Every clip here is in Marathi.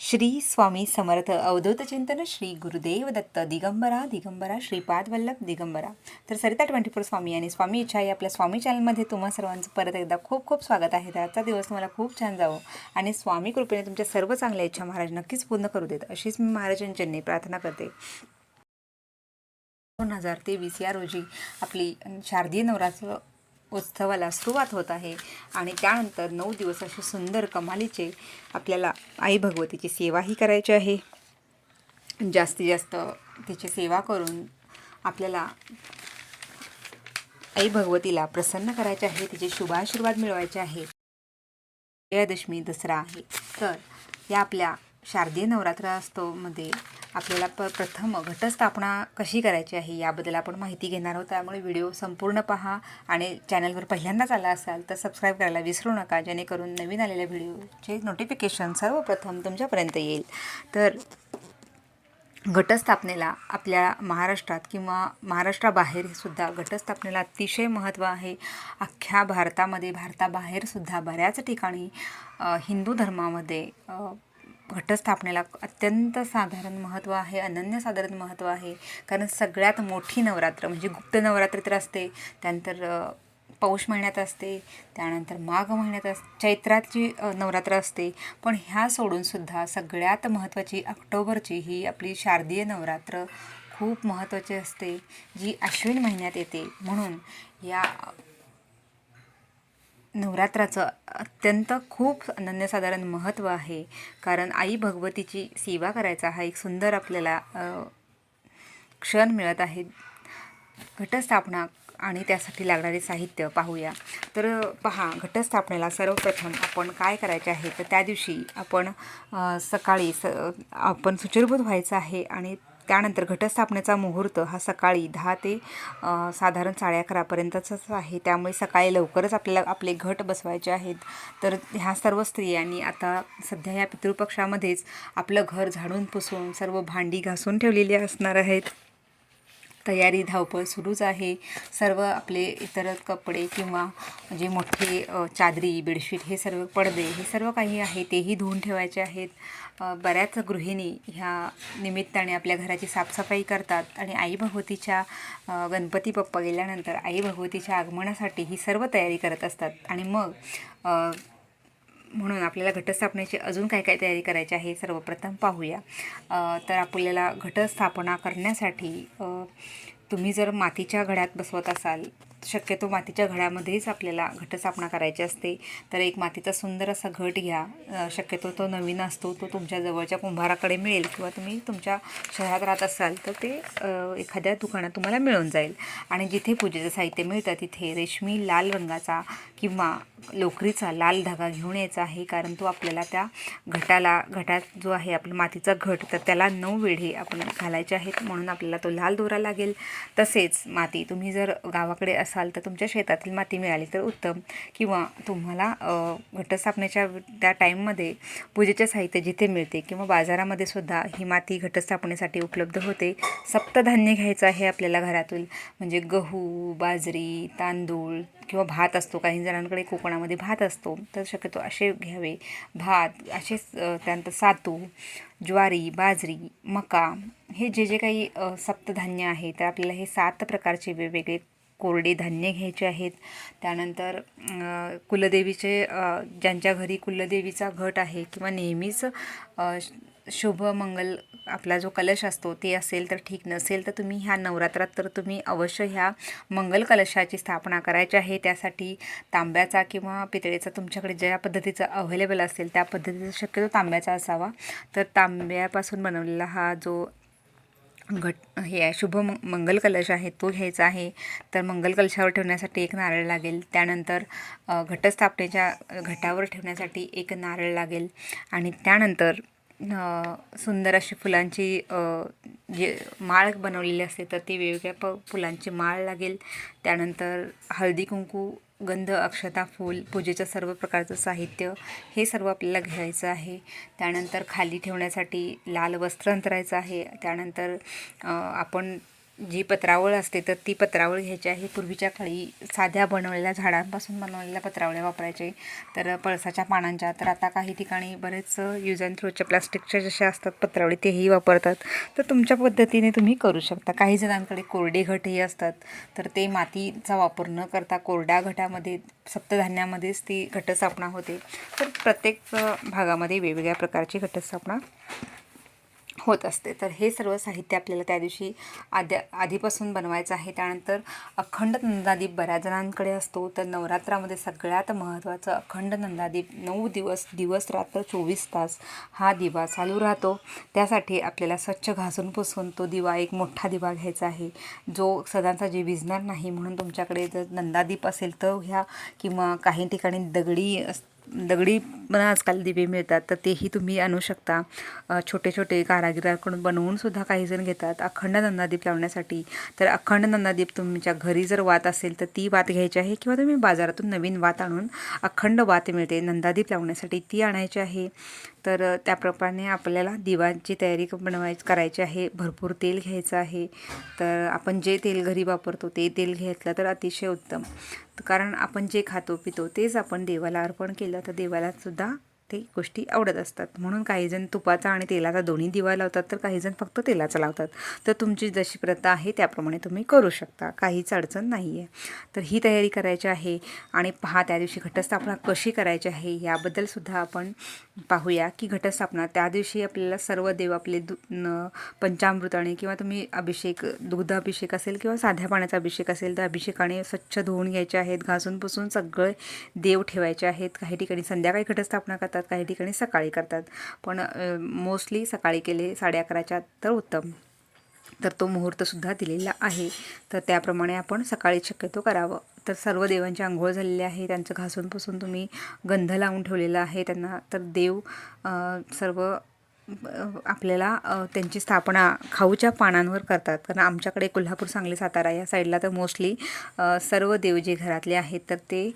श्री स्वामी समर्थ अवधूत चिंतन श्री गुरुदेव दत्त दिगंबरा दिगंबरा श्रीपाद वल्लभ दिगंबरा. तर सरिता ट्वेंटी फोर स्वामी आणि स्वामी इच्छा आहे आपल्या स्वामी चॅनलमध्ये तुम्हा सर्वांचं परत एकदा खूप खूप स्वागत आहे. तर आजचा दिवस तुम्हाला खूप छान जावं. आणि स्वामी कृपेने तुमच्या सर्व चांगल्या इच्छा महाराज नक्कीच पूर्ण करू देत. अशीच मी महाराजांच्यांनी प्रार्थना करते. दोन हजार तेवीस या रोजी आपली शारदीय नवरात्र उत्सवाला सुरुवात होत आहे. आणि त्यानंतर नऊ दिवस असे सुंदर कमालीचे आपल्याला आई भगवतीची सेवाही करायची आहे. जास्तीत जास्त तिची सेवा करून आपल्याला आई भगवतीला प्रसन्न करायचे आहे. तिचे शुभाशीर्वाद मिळवायचे आहे. विजयादशमी दसरा आहे. तर या आपल्या शारदीय नवरात्रास्तवमध्ये आपल्याला प प्रथम घटस्थापना कशी करायची आहे याबद्दल आपण माहिती घेणार आहोत. त्यामुळे व्हिडिओ संपूर्ण पहा आणि चॅनलवर पहिल्यांदाच आला असाल तर सबस्क्राईब करायला विसरू नका. जेणेकरून नवीन आलेल्या व्हिडिओचे नोटिफिकेशन सर्वप्रथम तुमच्यापर्यंत येईल. तर घटस्थापनेला आपल्या महाराष्ट्रात किंवा महाराष्ट्राबाहेर सुद्धा घटस्थापनेला अतिशय महत्त्व आहे. अख्ख्या भारतामध्ये भारताबाहेरसुद्धा बऱ्याच ठिकाणी हिंदू धर्मामध्ये घटस्थापनेला अत्यंत साधारण महत्त्व आहे अनन्यसाधारण महत्त्व आहे. कारण सगळ्यात मोठी नवरात्र म्हणजे गुप्त नवरात्र तर असते त्यानंतर पौष महिन्यात असते त्यानंतर माघ महिन्यात अस चैत्राची नवरात्र असते. पण ह्या सोडूनसुद्धा सगळ्यात महत्त्वाची ऑक्टोबरची ही आपली शारदीय नवरात्र खूप महत्त्वाची असते जी अश्विन महिन्यात येते. म्हणून या नवरात्राचं अत्यंत खूप अनन्यसाधारण महत्त्व आहे. कारण आई भगवतीची सेवा करायचा हा एक सुंदर आपल्याला क्षण मिळत आहे. घटस्थापना आणि त्यासाठी लागणारे साहित्य पाहूया. तर पहा घटस्थापनेला सर्वप्रथम आपण काय करायचे आहे? तर त्या दिवशी आपण सकाळी स आपण सुचिरभूत व्हायचं आहे आणि त्यानंतर घटस्थापनेचा मुहूर्त हा सकाळी दहा ते साधारण साडे अकरापर्यंतचाच आहे. त्यामुळे सकाळी लवकरच आपल्याला आपले घट बसवायचे आहेत. तर ह्या सर्व स्त्रियांनी आता सध्या या पितृपक्षामध्येच आपलं घर झाडून पुसून सर्व भांडी घासून ठेवलेली असणार आहेत. तयारी धावपळ सुरूच आहे. सर्व आपले इतर कपडे किंवा जे मोठे चादरी बेडशीट हे सर्व पडदे हे सर्व काही आहे तेही धुवून ठेवायचे आहेत. बऱ्याच गृहिणी ह्या निमित्ताने आपल्या घराची साफसफाई करतात आणि आई भगवतीच्या गणपती बाप्पा गेल्यानंतर आई भगवतीच्या आगमनासाठी ही सर्व तयारी करत असतात. आणि मग म्हणून आपल्याला घटस्थापनेची अजून काय काय तयारी करायची आहे सर्वप्रथम पाहूया. तर आपल्याला घटस्थापना करण्यासाठी तुम्ही जर मातीच्या घड्यात बसवत असाल शक्यतो मातीच्या घड्यामध्येच आपल्याला घटस्थापना करायची असते. तर एक मातीचा सुंदर असा घट घ्या. शक्यतो तो नवीन असतो तो तुमच्या जवळच्या कुंभाराकडे मिळेल किंवा तुम्ही तुमच्या शहरात राहत असाल तर ते एखाद्या दुकानात तुम्हाला मिळून जाईल. आणि जिथे पूजेचं साहित्य मिळतं तिथे रेशमी लाल रंगाचा किंवा लोकरीचा लाल धागा घेऊन यायचा आहे कारण तो आपल्याला त्या घटाला घटात जो आहे आपला मातीचा घट तर त्याला नऊ वेढे आपण घालायचे आहेत म्हणून आपल्याला तो लाल दोरा लागेल. तसेच माती तुम्ही जर गावाकडे असाल तर तुमच्या शेतातील माती मिळाली तर उत्तम. किंवा तुम्हाला घटस्थापनेच्या त्या टाईममध्ये पूजेचे साहित्य जिथे मिळते किंवा बाजारामध्ये सुद्धा ही माती घटस्थापनेसाठी उपलब्ध होते सप्तधान्य घ्यायचं आहे आपल्याला घरातून. म्हणजे गहू बाजरी तांदूळ किंवा भात असतो. काही जणांकडे कोकणामध्ये भात असतो तर शक्यतो असे घ्यावे. भात असेच त्यानंतर सातू ज्वारी बाजरी मका हे जे जे काही सप्तधान्य आहे तर आपल्याला हे सात प्रकारचे वेगवेगळे कोरडे धान्य घ्यायचे आहेत. त्यानंतर कुलदेवीचे ज्यांच्या घरी कुलदेवीचा घट आहे किंवा नेहमीच शुभ मंगल आपला जो कलश असतो ते असेल तर ठीक नसेल तर तुम्ही ह्या नवरात्रात तर तुम्ही अवश्य ह्या मंगल कलशाची स्थापना करायची आहे. त्यासाठी तांब्याचा किंवा पितळेचा तुमच्याकडे ज्या पद्धतीचा अव्हेलेबल असेल त्या पद्धतीचा शक्यतो तांब्याचा असावा. तर तांब्यापासून बनवलेला हा जो घट हे आहे शुभ मंगल कलश आहे तो घ्यायचा आहे. तर मंगल कलशावर ठेवण्यासाठी एक नारळ लागेल. त्यानंतर घटस्थापनेच्या घटावर ठेवण्यासाठी एक नारळ लागेल. आणि त्यानंतर सुंदर अशी फुलांची जे माळ बनवलेली असते तर ती वेगवेगळ्या प फुलांची माळ लागेल. त्यानंतर हळदी कुंकू गंध अक्षता फूल पूजेचं सर्व प्रकारचं साहित्य हे सर्व आपल्याला घ्यायचं आहे. त्यानंतर खाली ठेवण्यासाठी लाल वस्त्र अंतरायचं आहे. त्यानंतर आपण जी पत्रावळ असते तर ती पत्रावळ घ्यायची आहे. पूर्वीच्या काळी साध्या बनवलेल्या झाडांपासून बनवलेल्या पत्रावळ्या वापरायचे. तर पळसाच्या पानांच्या तर आता काही ठिकाणी बरेच यूज अँड थ्रोच्या प्लास्टिकच्या जशा असतात पत्रावळी तेही वापरतात. तर तुमच्या पद्धतीने तुम्ही करू शकता. काही जणांकडे कोरडे घटही असतात तर ते मातीचा वापर न करता कोरड्या घटामध्ये सप्तधान्यामध्येच ती घटस्थापना होते. तर प्रत्येक भागामध्ये वेगवेगळ्या प्रकारची घटस्थापना होत असते. तर हे सर्व साहित्य आपल्याला त्या दिवशी आद्या आधीपासून बनवायचं आहे. त्यानंतर अखंड नंदादीप बऱ्याच जणांकडे असतो. तर नवरात्रामध्ये सगळ्यात महत्त्वाचं अखंड नंदादीप नऊ दिवस दिवस रात्र चोवीस तास हा दिवा चालू राहतो. त्यासाठी आपल्याला स्वच्छ घासून पुसून तो दिवा एक मोठा दिवा घ्यायचा आहे. जो सदांचा जे विझणार नाही. म्हणून तुमच्याकडे जर नंदादीप असेल तर घ्या किंवा काही ठिकाणी दगडी अस दगडी पण आजकाल दिवे मिळतात तर तेही तुम्ही आणू शकता. छोटे छोटे कारागिराकडून बनवून सुद्धा काही जण घेतात. अखंड नंदादीप लावण्यासाठी. तर अखंड नंदादीप तुमच्या घरी जर वात असेल तर ती वात घ्यायची आहे किंवा तुम्ही बाजारातून नवीन वात आणून अखंड वात मिळते. नंदादीप लावण्यासाठी ती आणायची आहे. तर त्याप्रमाणे आपल्याला दिवाची तयारी बनवाय करायची आहे. भरपूर तेल घ्यायचं आहे. तर आपण जे तेल घरी वापरतो ते तेल घेतलं तर अतिशय उत्तम. कारण आपण जे खातो पितो तेच आपण देवाला अर्पण केलं तर देवाला सुद्धा ते गोष्टी आवडत असतात. म्हणून काही जण तुपाचा आणि तेलाचा दोन्ही दिवा लावतात तर काही जण फक्त तेलाचा लावतात. तर तुमची जशी प्रथा आहे त्याप्रमाणे तुम्ही करू शकता. काहीच अडचण नाही आहे तर ही तयारी करायची आहे आणि पहा त्या दिवशी घटस्थापना कशी करायची आहे याबद्दलसुद्धा आपण पाहूया की घटस्थापना त्या दिवशी आपल्याला सर्व देव आपले दु पंचामृताने किंवा तुम्ही अभिषेक दुग्धाभिषेक असेल किंवा साध्या पाण्याचा अभिषेक असेल तर अभिषेकाने स्वच्छ धुवून घ्यायचे आहेत. घासून पुसून सगळे देव ठेवायचे आहेत. काही ठिकाणी संध्याकाळी घटस्थापना करतात काही ठिकाणी सकाळी करतात. पण मोस्टली सकाळी केले साडे अकराच्या तर उत्तम. तर तो मुहूर्तसुद्धा दिलेला आहे. तर त्याप्रमाणे आपण सकाळी शक्यतो करावं. तर सर्व देवांची आंघोळ झालेली आहे. त्यांचं घासून पुसून तुम्ही गंध लावून ठेवलेला आहे. त्यांना तर देव सर्व आपल्याला त्यांची स्थापना खाऊच्या पानांवर करतात. कारण आमच्याकडे कोल्हापूर सांगली सातारा या साईडला तर मोस्टली सर्व देव जे घरातले आहेत तर ते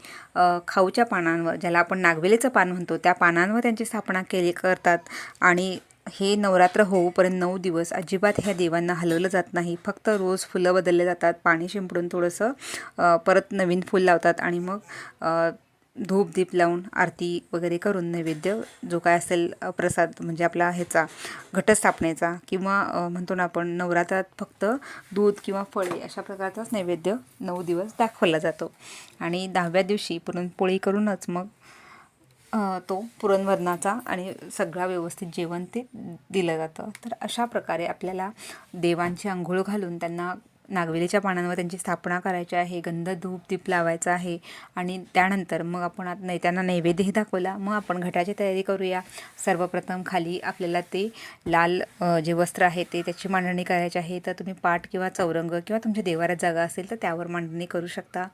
खाऊच्या पानांवर ज्याला आपण नागवेलीचं पान म्हणतो त्या पानांवर त्यांची स्थापना केली करतात. आणि हे नवरात्र होऊपर्यंत नऊ दिवस अजिबात ह्या देवांना हलवलं जात नाही. फक्त रोज फुलं बदलले जातात पाणी शिंपडून थोडंसं परत नवीन फूल लावतात आणि मग धूप दीप लावून आरती वगैरे करून नैवेद्य जो काय असेल प्रसाद म्हणजे आपला ह्याचा घटस्थापनेचा किंवा म्हणतो ना आपण नवरात्रात फक्त दूध किंवा फळे अशा प्रकारचाच नैवेद्य नऊ दिवस दाखवला जातो. आणि दहाव्या दिवशी पुरणपोळी करूनच मग तो पुरणवरणाचा आणि सगळा व्यवस्थित जेवण ते दिलं जातं. तर अशा प्रकारे आपल्याला देवांची आंघोळ घालून त्यांना नागवेलीच्या पानांवर त्यांची स्थापना करायची आहे गंध धूप दीप लावायचा आहे आणि त्यानंतर मग आपण आत नाही त्यांना नैवेद्यही दाखवला. मग आपण घटाची तयारी करूया. सर्वप्रथम खाली आपल्याला ते लाल जे वस्त्र आहे ते त्याची मांडणी करायची आहे. तर तुम्ही पाट किंवा चौरंग किंवा तुमच्या देवारात जागा असेल तर त्यावर मांडणी करू शकता.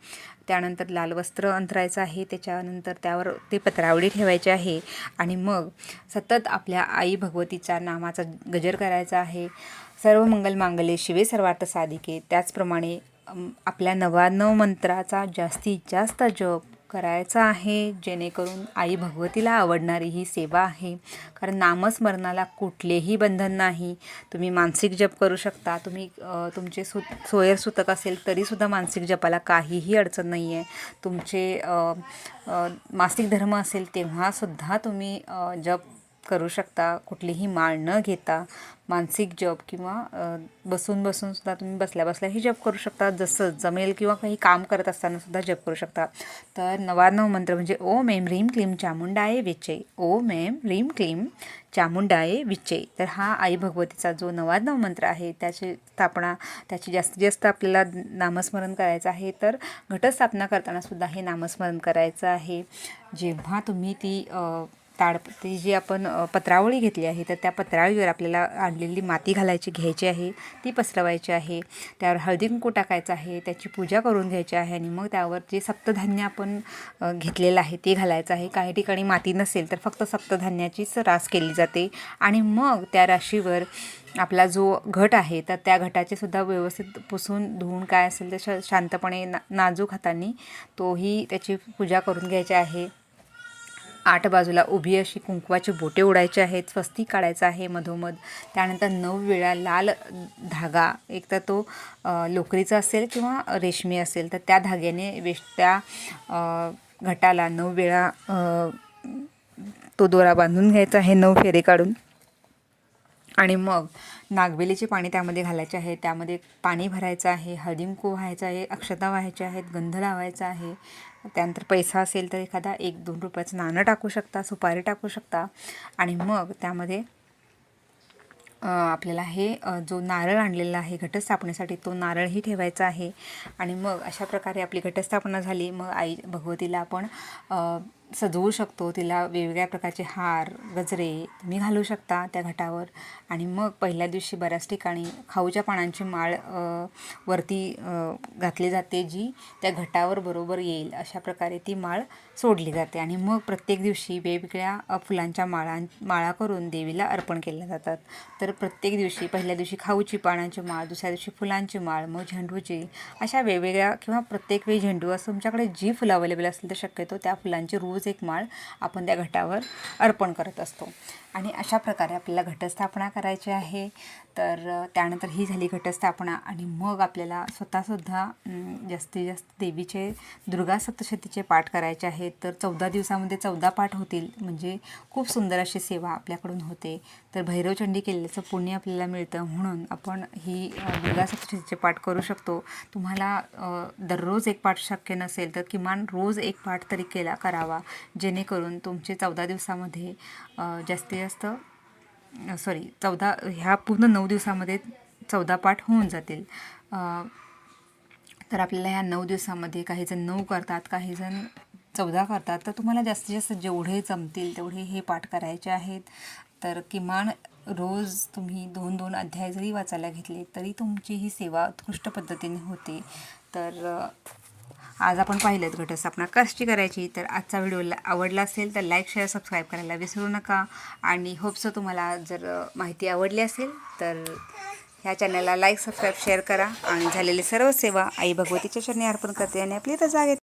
त्यानंतर लाल वस्त्र अंतरायचं आहे. त्याच्यानंतर त्यावर ते पत्रावळी ठेवायची आहे. आणि मग सतत आपल्या आई भगवतीच्या नामाचा गजर करायचा आहे. सर्व मंगल मांगल्ये शिवे सर्वार्थ साधिके. त्याचप्रमाणे आपल्या नव्याण्णव मंत्राचा जास्तीत जास्त जप करायचा आहे. जेणेकरून आई भगवतीला आवडणारी ही सेवा आहे. कारण नामस्मरणाला कुठलेही बंधन नाही. तुम्ही मानसिक जप करू शकता. तुम्ही तुमचे सु सोयर सुतक असेल तरीसुद्धा मानसिक जपाला काहीही अडचण नाही आहे तुमचे मासिक धर्म असेल तेव्हासुद्धा तुम्ही जप करू शकता कुठलीही माळ न घेता मानसिक जप किंवा बसून बसून सुद्धा तुम्ही बसल्या बसल्याही जप करू शकता. जसं जमेल किंवा काही काम करत असताना सुद्धा जप करू शकता. तर नवानव मंत्र म्हणजे ओम एम रीम क्लीम चामुंडाये विचे ओम एम रीम क्लीम चामुंडाये विचे तर हा आई भगवतीचा जो नवानव मंत्र आहे त्याची स्थापना त्याची जास्तीत जास्त आपल्याला नामस्मरण करायचं आहे. तर घटस्थापना करताना सुद्धा हे नामस्मरण करायचं आहे. जेव्हा तुम्ही ती ताडपत्री जी आपण पत्रावळी घेतली आहे तर त्या पत्रावळीवर आपल्याला आणलेली माती घालायची घ्यायची आहे ती पसरवायची आहे त्यावर हळदी कुंकू टाकायचं आहे त्याची पूजा करून घ्यायची आहे आणि मग त्यावर जे सप्तधान्य आपण घेतलेलं आहे ते घालायचं आहे. काही ठिकाणी माती नसेल तर फक्त सप्तधान्याचीच रास केली जाते. आणि मग त्या राशीवर आपला जो घट आहे तर त्या घटाचे सुद्धा व्यवस्थित पुसून धुवून काय असेल तर श शांतपणे ना नाजूक हाताने तोही त्याची पूजा करून घ्यायची आहे. आठ बाजूला उभी अशी कुंकवाची बोटे उडायची आहेत स्वस्ती काढायचं आहे मधोमध. त्यानंतर नऊ वेळा लाल धागा. एक तर तो लोकरीचा असेल किंवा रेशमी असेल तर त्या धाग्याने वेश त्या घटाला नऊ वेळा तो दोरा बांधून घ्यायचा आहे नऊ फेरे काढून. आणि मग नागवेलीचे पाणी त्यामध्ये घालायचे आहे. त्यामध्ये पाणी भरायचं आहे हळदींकू व्हायचं आहे अक्षता व्हायच्या आहेत गंध लावायचा आहे. त्यानंतर पैसा असेल तर एखादा एक दोन रुपयाचं नाणं टाकू शकता सुपारी टाकू शकता. आणि मग त्यामध्ये आपल्याला हे जो नारळ आणलेला आहे घटस्थापनेसाठी तो नारळही ठेवायचा आहे. आणि मग अशा प्रकारे आपली घटस्थापना झाली. मग आई भगवतीला आपण सजवू शकतो तिला वेगवेगळ्या प्रकारचे हार गजरे तुम्ही घालू शकता त्या घटावर. आणि मग पहिल्या दिवशी बऱ्याच ठिकाणी खाऊच्या पानांची माळ वरती घातली जाते जी त्या घटावर बरोबर येईल. अशा प्रकारे ती माळ सोडली जाते. आणि मग प्रत्येक दिवशी वेगवेगळ्या फुलांच्या माळां माळा करून देवीला अर्पण केल्या जातात. तर प्रत्येक दिवशी पहिल्या दिवशी खाऊची पानांची माळ दुसऱ्या दिवशी फुलांची माळ मग झेंडूची. अशा वेगवेगळ्या किंवा प्रत्येक वेळी झेंडू असं तुमच्याकडे जी फुलं अवेलेबल असतील तर शक्यतो त्या फुलांची रोज एक माळ आपण त्या घटावर अर्पण करत असतो. आणि अशा प्रकारे आपल्याला घटस्थापना करायची आहे. तर त्यानंतर ही झाली घटस्थापना आणि मग आपल्याला स्वतःसुद्धा जास्तीत जास्त देवीचे दुर्गा सप्तशतीचे पाठ करायचे आहेत. तर चौदा दिवसामध्ये चौदा पाठ होतील. म्हणजे खूप सुंदर अशी सेवा आपल्याकडून होते. तर भैरवचंडी केल्याचं पुण्य आपल्याला मिळतं. म्हणून आपण ही दुर्गा सप्तशतीचे पाठ करू शकतो. तुम्हाला दररोज एक पाठ शक्य नसेल तर किमान रोज एक पाठ तरी केला करावा. जेणेकरून तुमचे चौदा दिवसामध्ये जास्तीत जास्त सॉरी चौदा ह्या पूर्ण नऊ दिवसामध्ये चौदा पाठ होऊन जातील. तर आपल्याला ह्या नऊ दिवसामध्ये काही जण नऊ करतात काही जण चौदा करतात. तर तुम्हाला जास्तीत जास्त जेवढे जमतील तेवढे हे पाठ करायचे आहेत. तर किमान रोज तुम्ही दोन दोन अध्याय जरी वाचायला घेतले तरी तुमची ही सेवा उत्कृष्ट पद्धतीने होते. तर आज आपण पाहिलं घटस्थापना कशी करायची तर आजचा व्हिडिओ आवडला असेल तर लाईक शेअर सबस्क्राईब करायला विसरू नका. आणि होपसो तुम्हाला जर माहिती आवडली असेल तर ह्या चॅनलला लाईक सबस्क्राईब शेअर करा. आणि झालेली सर्व सेवा आई भगवतीच्या चरणी अर्पण करते आणि आपली रजा घेते.